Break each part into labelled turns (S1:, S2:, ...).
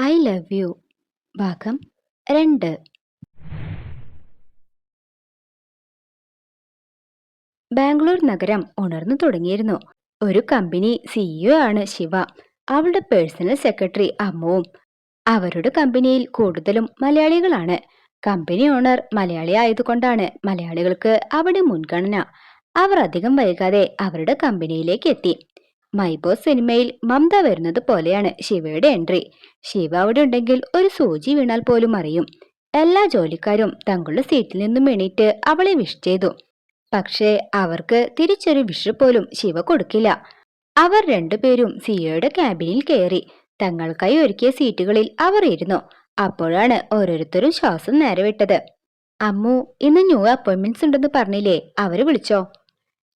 S1: I love you ഭാഗം രണ്ട്. ബാംഗ്ലൂർ നഗരം ഉണർന്നു തുടങ്ങിയിരുന്നു. ഒരു കമ്പനി സിഇഒ ആണ് ശിവ. അവളുടെ പേഴ്സണൽ സെക്രട്ടറി അമ്മുവും. അവരുടെ കമ്പനിയിൽ കൂടുതലും മലയാളികളാണ്. കമ്പനി ഓണർ മലയാളി ആയതുകൊണ്ടാണ് മലയാളികൾക്ക് അവിടെ മുൻഗണന. അവർ അധികം വൈകാതെ അവരുടെ കമ്പനിയിലേക്ക് എത്തി. മൈബോസ് സിനിമയിൽ മമത വരുന്നത് പോലെയാണ് ശിവയുടെ എൻട്രി ശിവ അവിടെ ഉണ്ടെങ്കിൽ ഒരു സൂചി വീണാൽ പോലും അറിയും. എല്ലാ ജോലിക്കാരും തങ്ങളുടെ സീറ്റിൽ നിന്നും എണീറ്റ് അവളെ വിഷ് ചെയ്തു. പക്ഷേ അവർക്ക് തിരിച്ചൊരു വിഷ് പോലും ശിവ കൊടുക്കില്ല. അവർ രണ്ടുപേരും സിയോയുടെ ക്യാബിനിൽ കയറി. തങ്ങൾക്കായി ഒരുക്കിയ സീറ്റുകളിൽ അവർ ഇരുന്നു. അപ്പോഴാണ് ഓരോരുത്തരും ശ്വാസം നേരെ വിട്ടത് അമ്മു ഇന്ന് ന്യൂ അപ്പോയിൻമെന്റ്സ് ഉണ്ടെന്ന് പറഞ്ഞില്ലേ? അവർ വിളിച്ചോ?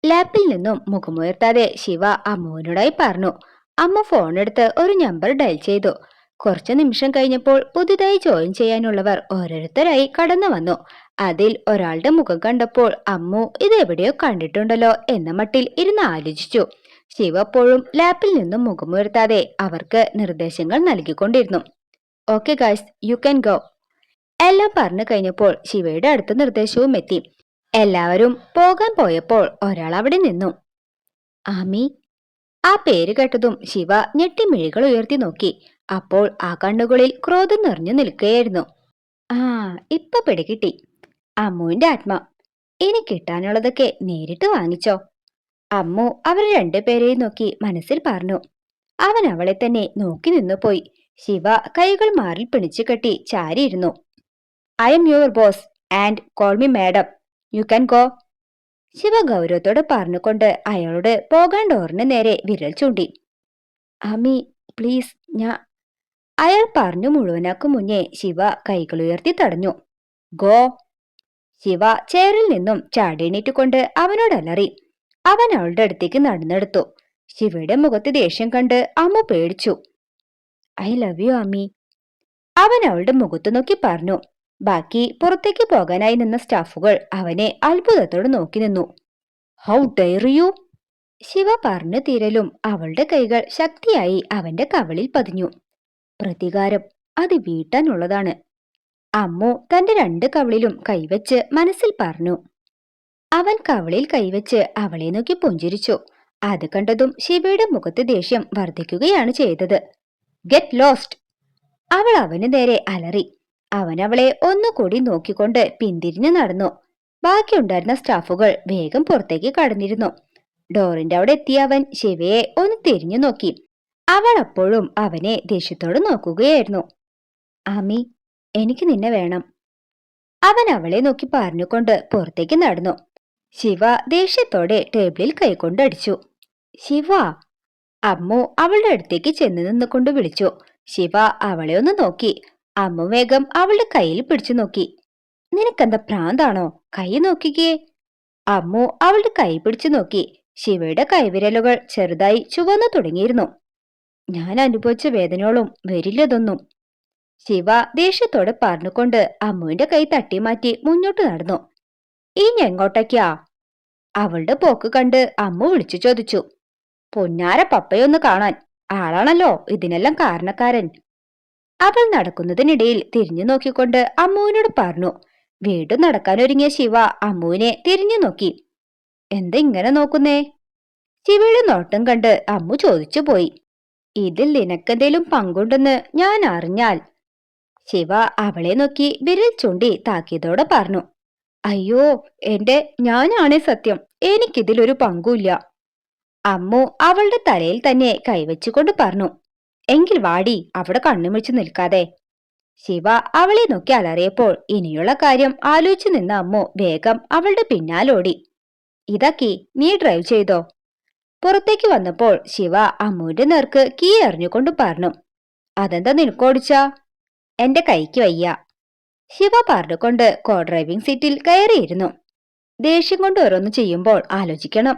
S1: ലാപ്പിൽ നിന്നും മുഖമുയർത്താതെ ശിവ അമ്മുവിനോടായി പറഞ്ഞു അമ്മ ഫോണെടുത്ത് ഒരു നമ്പർ ഡയൽ ചെയ്തു. കുറച്ചു നിമിഷം കഴിഞ്ഞപ്പോൾ പുതുതായി ജോയിൻ ചെയ്യാനുള്ളവർ ഓരോരുത്തരായി കടന്നു വന്നു. അതിൽ ഒരാളുടെ മുഖം കണ്ടപ്പോൾ അമ്മു ഇത് എവിടെയോ കണ്ടിട്ടുണ്ടല്ലോ എന്ന മട്ടിൽ ഇരുന്ന് ആലോചിച്ചു. ശിവ അപ്പോഴും ലാപ്പിൽ നിന്നും മുഖമുയർത്താതെ അവർക്ക് നിർദ്ദേശങ്ങൾ നൽകിക്കൊണ്ടിരുന്നു. Okay guys you can go എല്ലാം പറഞ്ഞു കഴിഞ്ഞപ്പോൾ ശിവയുടെ അടുത്ത നിർദ്ദേശവും എത്തി. എല്ലാവരും പോകാൻ പോയപ്പോൾ ഒരാൾ അവിടെ നിന്നു. ആമി ആ പേര് കേട്ടതും ശിവ ഞെട്ടിമിഴികൾ ഉയർത്തി നോക്കി. അപ്പോൾ ആ കണ്ണുകളിൽ ക്രോധം നിറഞ്ഞു നിൽക്കുകയായിരുന്നു. ആ ഇപ്പൊ പിടികിട്ടി. അമ്മുവിന്റെ ആത്മ. ഇനി കിട്ടാനുള്ളതൊക്കെ നേരിട്ട് വാങ്ങിച്ചോ. അമ്മു അവർ രണ്ടുപേരെയും നോക്കി മനസ്സിൽ പറഞ്ഞു. അവൻ അവളെ തന്നെ നോക്കി നിന്നു പോയി. ശിവ കൈകൾ മാറിൽ പിണിച്ചു കെട്ടി ചാരിയിരുന്നു. I'm your boss and call me madam you can go Shiva ഗൗരവത്തോട് പറഞ്ഞുകൊണ്ട് അയാളോട് പോകാൻ ഡോറിന് നേരെ വിരൽ ചൂണ്ടി. അമി പ്ലീസ് ഞാ. അയാൾ പറഞ്ഞു മുഴുവനാക്കും മുന്നേ ശിവ കൈകളുയർത്തി തടഞ്ഞു. ഗോ. ശിവ ചേറിൽ നിന്നും ചാടിയണീറ്റുകൊണ്ട് അവനോട് അലറി. അവൻ അവളുടെ അടുത്തേക്ക് നടന്നെടുത്തു. ശിവയുടെ മുഖത്ത് ദേഷ്യം കണ്ട് അമ്മ പേടിച്ചു. ഐ ലവ് യു അമ്മി അവൻ അവളുടെ മുഖത്ത് നോക്കി പറഞ്ഞു. ബാക്കി പുറത്തേക്ക് പോകാനായി നിന്ന സ്റ്റാഫുകൾ അവനെ അത്ഭുതത്തോടെ നോക്കി നിന്നു. ഹൗ ഡെയർ യു ശിവ പറഞ്ഞു തീരലും അവളുടെ കൈകൾ ശക്തിയായി അവന്റെ കവളിൽ പതിഞ്ഞു. പ്രതികാരം അത് വീട്ടാനുള്ളതാണ്. അമ്മു തന്റെ രണ്ട് കവളിലും കൈവച്ച് മനസ്സിൽ പറഞ്ഞു. അവൻ കവളിൽ കൈവച്ച് അവളെ നോക്കി പുഞ്ചിരിച്ചു. അത് കണ്ടതും ശിവയുടെ മുഖത്ത് ദേഷ്യം വർദ്ധിക്കുകയാണ് ചെയ്തത്. ഗെറ്റ് ലോസ്റ്റ് അവൾ അവന് നേരെ അലറി. അവൻ അവളെ ഒന്നുകൂടി നോക്കിക്കൊണ്ട് പിന്തിരിഞ്ഞു നടന്നു. ബാക്കിയുണ്ടായിരുന്ന സ്റ്റാഫുകൾ വേഗം പുറത്തേക്ക് കടന്നിരുന്നു. ഡോറിന്റെ അവിടെ എത്തിയ അവൻ ശിവയെ ഒന്ന് തിരിഞ്ഞു നോക്കി. അവൾ അപ്പോഴും അവനെ ദേഷ്യത്തോട് നോക്കുകയായിരുന്നു. ആമി എനിക്ക് നിന്നെ വേണം. അവൻ അവളെ നോക്കി പറഞ്ഞുകൊണ്ട് പുറത്തേക്ക് നടന്നു. ശിവ ദേഷ്യത്തോടെ ടേബിളിൽ കൈകൊണ്ടടിച്ചു ശിവ! അമ്മു അവളുടെ അടുത്തേക്ക് ചെന്ന് നിന്നുകൊണ്ട് വിളിച്ചു. ശിവ അവളെ ഒന്ന് നോക്കി. അമ്മു വേഗം അവളുടെ കയ്യിൽ പിടിച്ചു നോക്കി. നിനക്കെന്താ പ്രാന്താണോ? കൈ നോക്കിക്കേ. അമ്മു അവളുടെ കൈ പിടിച്ചു നോക്കി. ശിവയുടെ കൈവിരലുകൾ ചെറുതായി ചുവന്നു തുടങ്ങിയിരുന്നു. ഞാൻ അനുഭവിച്ച വേദനയോളം വരില്ലതൊന്നും ശിവ ദേഷ്യത്തോടെ പറഞ്ഞുകൊണ്ട് അമ്മുവിന്റെ കൈ തട്ടിമാറ്റി മുന്നോട്ട് നടന്നു. ഇനി എങ്ങോട്ടേക്കാ അവളുടെ പോക്ക് കണ്ട് അമ്മു വിളിച്ചു ചോദിച്ചു. പൊന്നാര പപ്പയൊന്ന് കാണാൻ. ആളാണല്ലോ ഇതിനെല്ലാം കാരണക്കാരൻ. അവൾ നടക്കുന്നതിനിടയിൽ തിരിഞ്ഞു നോക്കിക്കൊണ്ട് അമ്മുവിനോട് പറഞ്ഞു വീണ്ടും നടക്കാനൊരുങ്ങിയ ശിവ അമ്മുവിനെ തിരിഞ്ഞു നോക്കി. എന്താ ഇങ്ങനെ നോക്കുന്നേ? ശിവയുടെ നോട്ടം കണ്ട് അമ്മു ചോദിച്ചു പോയി ഇതിൽ നിനക്കെന്തേലും പങ്കുണ്ടെന്ന് ഞാൻ അറിഞ്ഞാൽ? ശിവ അവളെ നോക്കി വിരൽ ചൂണ്ടി താക്കിയതോടെ പറഞ്ഞു അയ്യോ എന്റെ ഞാനാണേ സത്യം എനിക്കിതിലൊരു പങ്കുമില്ല അമ്മു അവളുടെ തലയിൽ തന്നെ കൈവച്ചുകൊണ്ട് പറഞ്ഞു എങ്കിൽ വാടി അവിടെ കണ്ണുമിഴിച്ചു നിൽക്കാതെ. ശിവ അവളെ നോക്കി അലറിയപ്പോൾ ഇനിയുള്ള കാര്യം ആലോചിച്ചു നിന്ന അമ്മു വേഗം അവളുടെ പിന്നാലോടി ഇതാക്കി നീ ഡ്രൈവ് ചെയ്തോ? പുറത്തേക്ക് വന്നപ്പോൾ ശിവ അമ്മുവിന്റെ നേർക്ക് കീ എറിഞ്ഞുകൊണ്ട് പറഞ്ഞു. അതെന്താ നിനക്കോടിച്ചാ എന്റെ കൈക്ക് വയ്യ. ശിവ പറഞ്ഞുകൊണ്ട് കോ ഡ്രൈവിംഗ് സീറ്റിൽ കയറിയിരുന്നു. ദേഷ്യം കൊണ്ട് ഓരോന്ന് ചെയ്യുമ്പോൾ ആലോചിക്കണം.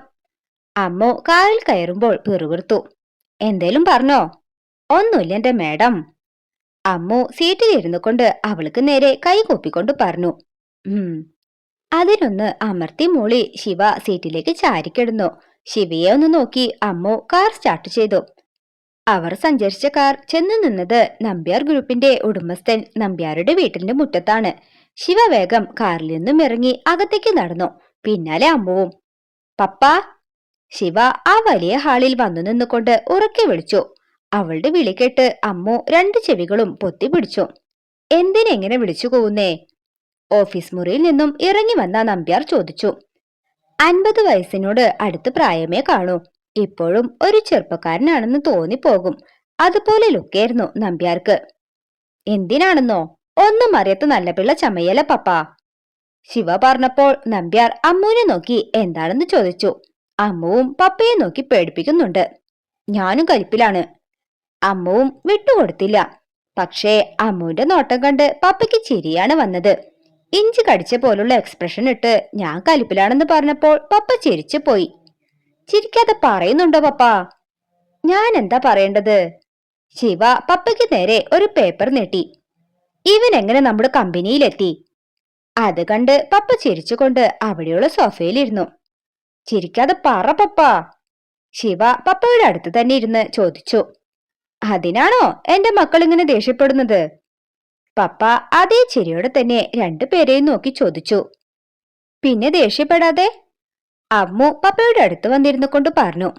S1: അമ്മു കാറിൽ കയറുമ്പോൾ പിറുവിർത്തു എന്തേലും പറഞ്ഞോ? ഒന്നുമില്ല എന്റെ മേഡം. അമ്മു സീറ്റിൽ ഇരുന്നു കൊണ്ട് അവൾക്ക് നേരെ കൈ കൂപ്പിക്കൊണ്ട് പറഞ്ഞു. അതിനൊന്ന് അമർത്തി മൂളി ശിവ സീറ്റിലേക്ക് ചാരിക്കിടുന്നു. ശിവയെ ഒന്ന് നോക്കി അമ്മു കാർ സ്റ്റാർട്ട് ചെയ്തു. അവർ സഞ്ചരിച്ച കാർ ചെന്നു നിന്നത് നമ്പ്യാർ ഗ്രൂപ്പിന്റെ ഉടമസ്ഥൻ നമ്പ്യാരുടെ വീട്ടിന്റെ മുറ്റത്താണ്. ശിവ വേഗം കാറിൽ നിന്നും ഇറങ്ങി അകത്തേക്ക് നടന്നു. പിന്നാലെ അമ്മുവും. പപ്പ. ശിവ ആ വലിയ ഹാളിൽ വന്നു നിന്നുകൊണ്ട് ഉറക്കെ വിളിച്ചു. അവളുടെ വിളി കേട്ട് അമ്മു രണ്ട് ചെവികളും പൊത്തി പിടിച്ചു. എന്തിനെങ്ങനെ വിളിച്ചു പോകുന്നേ ഓഫീസ് മുറിയിൽ നിന്നും ഇറങ്ങി വന്ന നമ്പ്യാർ ചോദിച്ചു. അൻപത് വയസ്സിനോട് അടുത്ത് പ്രായമേ കാണൂ. ഇപ്പോഴും ഒരു ചെറുപ്പക്കാരനാണെന്ന് തോന്നിപ്പോകും. അതുപോലെ ലുക്കായിരുന്നു നമ്പ്യാർക്ക്. എന്തിനാണെന്നോ? ഒന്നും അറിയാത്ത നല്ല പിള്ള ചമയല പപ്പ. ശിവ പറഞ്ഞപ്പോൾ നമ്പ്യാർ അമ്മുവിനെ നോക്കി എന്താണെന്ന് ചോദിച്ചു. അമ്മുവും പപ്പയെ നോക്കി പേടിപ്പിക്കുന്നുണ്ട്. ഞാനും കലിപ്പിലാണ് അമ്മുവും വിട്ടുകൊടുത്തില്ല. പക്ഷേ അമ്മുവിന്റെ നോട്ടം കണ്ട് പപ്പയ്ക്ക് ചിരിയാണ് വന്നത്. ഇഞ്ചി കടിച്ച പോലുള്ള എക്സ്പ്രഷൻ ഇട്ട് ഞാൻ കലിപ്പിലാണെന്ന് പറഞ്ഞപ്പോൾ പപ്പ ചിരിച്ചു പോയി. ചിരിക്കാതെ പറയുന്നുണ്ടോ പപ്പ? ഞാൻ എന്താ പറയേണ്ടത്? ശിവ പപ്പയ്ക്ക് നേരെ ഒരു പേപ്പർ നീട്ടി. ഇവൻ എങ്ങനെ നമ്മുടെ കമ്പനിയിലെത്തി? അത് കണ്ട് പപ്പ ചിരിച്ചുകൊണ്ട് അവിടെയുള്ള സോഫയിലിരുന്നു ചിരിക്കാതെ പറ പപ്പ. ശിവ പപ്പയുടെ അടുത്ത് തന്നെ ഇരുന്ന് ചോദിച്ചു. അതിനാണോ എന്റെ മക്കൾ ഇങ്ങനെ ദേഷ്യപ്പെടുന്നത്? പപ്പ അതേ ചിരിയോടെ തന്നെ രണ്ടുപേരെയും നോക്കി ചോദിച്ചു. പിന്നെ ദേഷ്യപ്പെടാതെ? അമ്മു പപ്പയുടെ അടുത്ത് വന്നിരുന്നു കൊണ്ട് പറഞ്ഞു.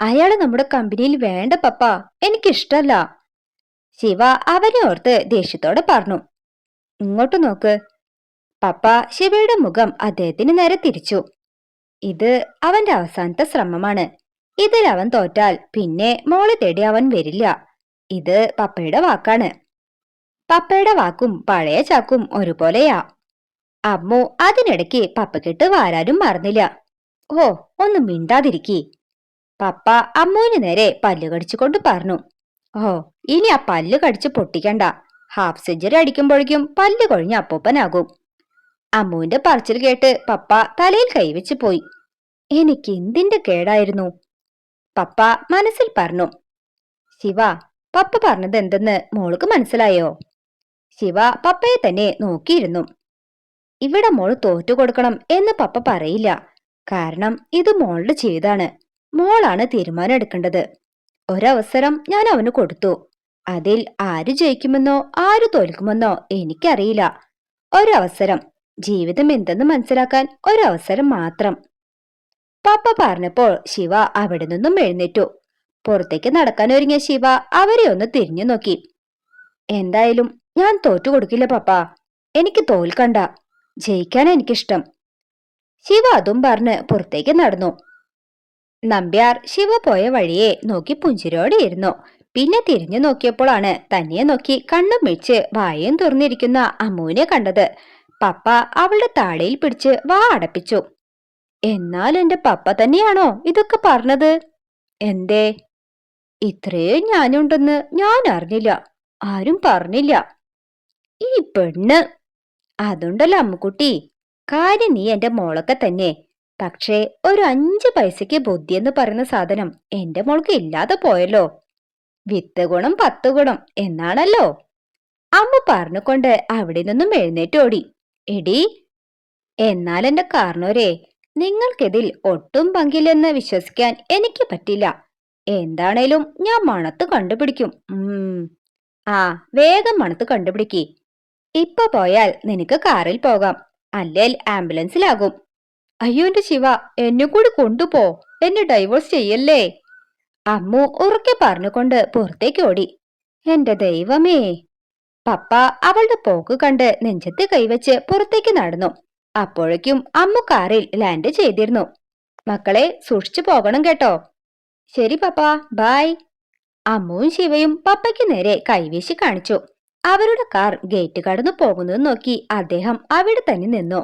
S1: അയാൾ നമ്മുടെ കമ്പനിയിൽ വേണ്ട പപ്പ എനിക്കിഷ്ടല്ല. ശിവ അവനെ ഓർത്ത് ദേഷ്യത്തോടെ പറഞ്ഞു. ഇങ്ങോട്ട് നോക്ക്. പപ്പ ശിവയുടെ മുഖം അദ്ദേഹത്തിന് നേരെ തിരിച്ചു. ഇത് അവന്റെ അവസാനത്തെ ശ്രമമാണ്. ഇതിൽ അവൻ തോറ്റാൽ പിന്നെ മോളെ തേടി അവൻ വരില്ല. ഇത് പപ്പയുടെ വാക്കാണ്. പപ്പയുടെ വാക്കും പഴയ ചാക്കും ഒരുപോലെയാ. അമ്മു അതിനിടയ്ക്ക് പപ്പക്കിട്ട് വാരാനും മറന്നില്ല. ഓ ഒന്ന് മിണ്ടാതിരിക്കി. പപ്പ അമ്മുവിന് നേരെ പല്ല് കടിച്ചുകൊണ്ട് പറഞ്ഞു. ഓ ഇനി ആ പല്ല് കടിച്ച് പൊട്ടിക്കണ്ട. ഹാഫ് സെഞ്ചുറി അടിക്കുമ്പോഴേക്കും പല്ല് കൊഴിഞ്ഞ അപ്പൂപ്പനാകും. അമ്മുവിന്റെ പറച്ചിൽ കേട്ട് പപ്പ തലയിൽ കൈവച്ച് പോയി. എനിക്ക് എന്തിന്റെ കേടായിരുന്നു? പപ്പ മനസ്സിൽ പറഞ്ഞു. ശിവ പപ്പ പറഞ്ഞത് എന്തെന്ന് മോൾക്ക് മനസ്സിലായോ? ശിവ പപ്പയെ തന്നെ നോക്കിയിരുന്നു. ഇവിടെ മോൾ തോറ്റു കൊടുക്കണം എന്ന് പപ്പ പറയില്ല. കാരണം ഇത് മോളുടെ ചെയ്താണ്. മോളാണ് തീരുമാനം എടുക്കേണ്ടത്. ഒരവസരം ഞാൻ അവന് കൊടുത്തു. അതിൽ ആര് ജയിക്കുമെന്നോ ആര് തോൽക്കുമെന്നോ എനിക്കറിയില്ല. ഒരവസരം. ജീവിതം എന്തെന്ന് മനസ്സിലാക്കാൻ ഒരവസരം മാത്രം. പപ്പ പറഞ്ഞപ്പോൾ ശിവ അവിടെ നിന്നും എഴുന്നേറ്റു. പുറത്തേക്ക് നടക്കാൻ ഒരുങ്ങിയ ശിവ അവരെ ഒന്ന് തിരിഞ്ഞു നോക്കി. എന്തായാലും ഞാൻ തോറ്റു കൊടുക്കില്ല പപ്പ. എനിക്ക് തോൽക്കണ്ട ജയിക്കാൻ എനിക്കിഷ്ടം. ശിവ അതും പറഞ്ഞ് പുറത്തേക്ക് നടന്നു. നമ്പ്യാർ ശിവ പോയ വഴിയെ നോക്കി പുഞ്ചിരോടെ ഇരുന്നു. പിന്നെ തിരിഞ്ഞു നോക്കിയപ്പോഴാണ് തന്നെ നോക്കി കണ്ണും മിഴിച്ച് വായയും തുറന്നിരിക്കുന്ന അമ്മുവിനെ കണ്ടത്. പപ്പ അവളുടെ താടിയിൽ പിടിച്ച് വാ അടപ്പിച്ചു. എന്നാൽ എന്റെ പപ്പ തന്നെയാണോ ഇതൊക്കെ പറഞ്ഞത്? എന്തേ? ഇത്രയും ഞാനുണ്ടെന്ന് ഞാൻ അറിഞ്ഞില്ല. ആരും പറഞ്ഞില്ല. ഈ പെണ്ണ്. അതുണ്ടല്ലോ അമ്മുക്കുട്ടി. കാര്യം നീ എന്റെ മോളൊക്കെ തന്നെ. പക്ഷേ ഒരു അഞ്ച് പൈസയ്ക്ക് ബുദ്ധി എന്ന് പറയുന്ന സാധനം എന്റെ മോൾക്ക് ഇല്ലാതെ പോയല്ലോ. വിത്ത് ഗുണം പത്ത് ഗുണം എന്നാണല്ലോ. അമ്മ പറഞ്ഞുകൊണ്ട് അവിടെ നിന്നും എഴുന്നേറ്റോടി എടി എന്നാൽ എന്റെ കാർണോരെ നിങ്ങൾക്കിതിൽ ഒട്ടും പങ്കില്ലെന്ന് വിശ്വസിക്കാൻ എനിക്ക് പറ്റില്ല. എന്താണേലും ഞാൻ മണത്ത് കണ്ടുപിടിക്കും. ആ വേഗം മണത്ത് കണ്ടുപിടിക്കി. ഇപ്പൊ പോയാൽ നിനക്ക് കാറിൽ പോകാം. അല്ലേൽ ആംബുലൻസിലാകും. അയ്യോ എന്റെ ശിവ എന്നെ കൂടി കൊണ്ടുപോ. എന്നെ ഡൈവോഴ്സ് ചെയ്യല്ലേ. അമ്മു ഉറക്കെ പറഞ്ഞുകൊണ്ട് പുറത്തേക്ക് ഓടി. എന്റെ ദൈവമേ. പപ്പ അവളുടെ പോക്ക് കണ്ട് നെഞ്ചത്ത് കൈവച്ച് പുറത്തേക്ക് നടന്നു. അപ്പോഴേക്കും അമ്മു കാറിൽ ലാൻഡ് ചെയ്തിരുന്നു. മക്കളെ സൂക്ഷിച്ചു പോകണം കേട്ടോ. ശരി പപ്പ ബായ് അമ്മുവും ശിവയും പപ്പയ്ക്ക് നേരെ കൈവീശി കാണിച്ചു. അവരുടെ കാർ ഗേറ്റ് കടന്നു പോകുന്നത് നോക്കി അദ്ദേഹം അവിടെ തന്നെ നിന്നു.